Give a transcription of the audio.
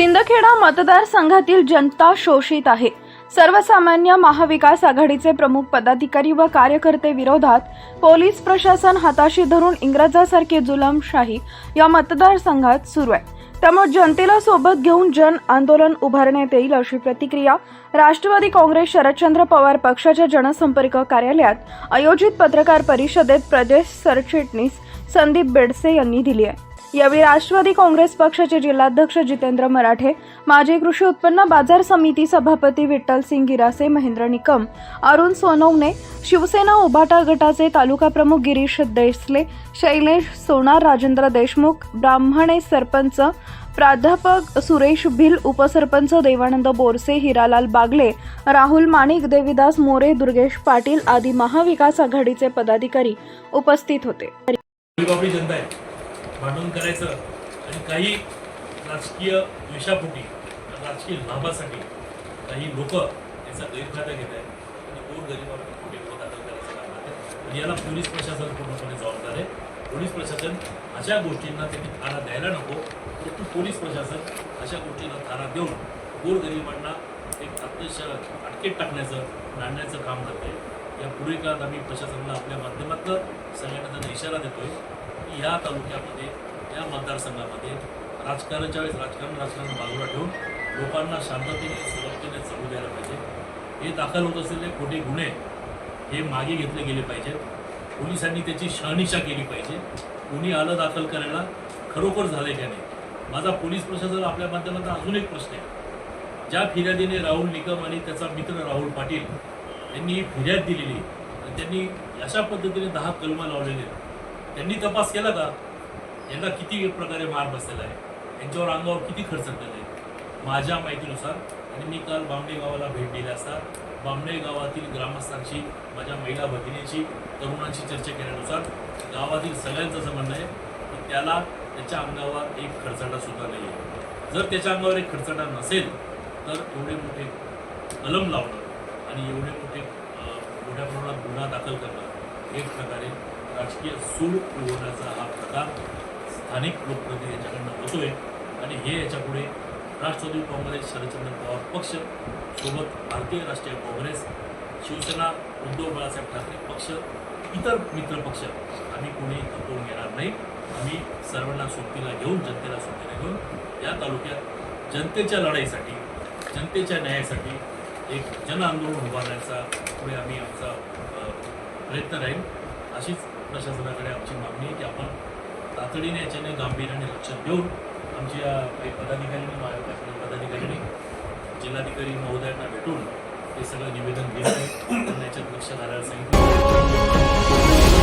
सिंदखेडा मतदारसंघातील जनता शोषित आहे. सर्वसामान्य महाविकास आघाडीचे प्रमुख पदाधिकारी व कार्यकर्ते विरोधात पोलीस प्रशासन हाताशी धरून इंग्रजासारखी जुलमशाही या मतदारसंघात सुरू आहे. त्यामुळे जनतेला सोबत घेऊन जन आंदोलन उभारण्यात येईल अशी प्रतिक्रिया राष्ट्रवादी काँग्रेस शरदचंद्र पवार पक्षाच्या जनसंपर्क कार्यालयात आयोजित पत्रकार परिषदेत प्रदेश सरचिटणीस संदीप बेडसे यांनी दिली आहे. यावेळी राष्ट्रवादी काँग्रेस पक्षाचे जिल्हाध्यक्ष जितेंद्र मराठे माजी कृषी उत्पन्न बाजार समिती सभापती विठ्ठल सिंग गिरासे महेंद्र निकम अरुण सोनवणे शिवसेना उभाटा गटाचे तालुका प्रमुख गिरीश देसले शैलेश सोनार राजेंद्र देशमुख ब्राह्मणे सरपंच प्राध्यापक सुरेश भिल उपसरपंच देवानंद बोरसे हिरालाल बागले राहुल माणिक देविदास मोरे दुर्गेश पाटील आदी महाविकास आघाडीचे पदाधिकारी उपस्थित होते. जनता आहे. भांडण करायचं आणि काही राजकीय द्वेषापोटी राजकीय लाभासाठी काही लोक याचा गैरफायदा घेत आहेत. आणि गोर गरिबांना कुठे दाखल करायचं काम आहे. आणि याला पोलीस प्रशासन पूर्णपणे जबाबदार आहे. पोलीस प्रशासन अशा गोष्टींना त्यांनी थारा द्यायला नको. परंतु पोलीस प्रशासन अशा गोष्टींना थारा देऊन गोर गरिबांना एक अत्यश अटकेत टाकण्याचं आणण्याचं काम करते या पुढील काळात आम्ही प्रशासनाला आपल्या माध्यमातनं सगळ्यांना त्यांना इशारा देतोय की या तालुक्यामध्ये या मतदारसंघामध्ये राजकारणाच्या वेळेस राजकारण राजकारण बाजूला ठेवून लोकांना शांततेने सुरक्षेने चालू द्यायला पाहिजे. हे दाखल होत असलेले खोटे गुन्हे हे मागे घेतले गेले पाहिजेत. पोलिसांनी त्याची शहानिशा केली पाहिजे. कोणी आलं दाखल करायला खरोखर झाले का नाही? माझा पोलीस प्रशासन आपल्या माध्यमातून अजून एक प्रश्न आहे. ज्या फिर्यादीने राहुल निकम आणि त्याचा मित्र राहुल पाटील यांनी ही फिर्याद दिलेली आणि त्यांनी अशा पद्धतीने दहा कलमा लावलेले त्यांनी तपास केला का? यांना किती प्रकारे मार बसलेला आहे? यांच्यावर अंगावर किती खर्च केला आहे? माझ्या माहितीनुसार आणि मी काल बामणे गावाला भेट दिली असता बामणे गावातील ग्रामस्थांशी माझ्या महिला भगिनीची तरुणांशी चर्चा केल्यानुसार गावातील सगळ्यांचं असं म्हणणं आहे की त्याला त्याच्या अंगावर एक खर्चाटा सुद्धा नाही आहे जर त्याच्या अंगावर एक खर्चाटा नसेल तर एवढे मोठे कलम लावणं आणि एवढे मोठे मोठ्या प्रमाणात गुन्हा दाखल करणं एक प्रकारे राजकीय सूड पुरवण्याचा हा प्रकार स्थानिक लोकप्रतिनिधी याच्याकडनं होतोय. आणि हे याच्यापुढे राष्ट्रवादी काँग्रेस शरदचंद्र पवार पक्ष सोबत भारतीय राष्ट्रीय काँग्रेस शिवसेना उद्धव बाळासाहेब ठाकरे पक्ष इतर मित्र पक्ष. आम्ही कोणी हटवून घेणार नाही. आम्ही सर्वांना सोबतीला घेऊन जनतेला सोबतीला घेऊन या तालुक्यात जनतेच्या लढाईसाठी जनतेच्या न्यायासाठी एक जन आंदोलन उभारण्याचा पुढे आम्ही आमचा प्रयत्न राहील. अशीच प्रशासनाकडे आमची मागणी आहे की आपण तातडीने याच्याने गांभीर्याने लक्ष देऊन आमच्या काही पदाधिकाऱ्यांनी महाविकास पदाधिकाऱ्यांनी जिल्हाधिकारी महोदयांना भेटून हे सगळं निवेदन घेतलं. त्यांना याच्यात लक्ष घालायला सांगितलं.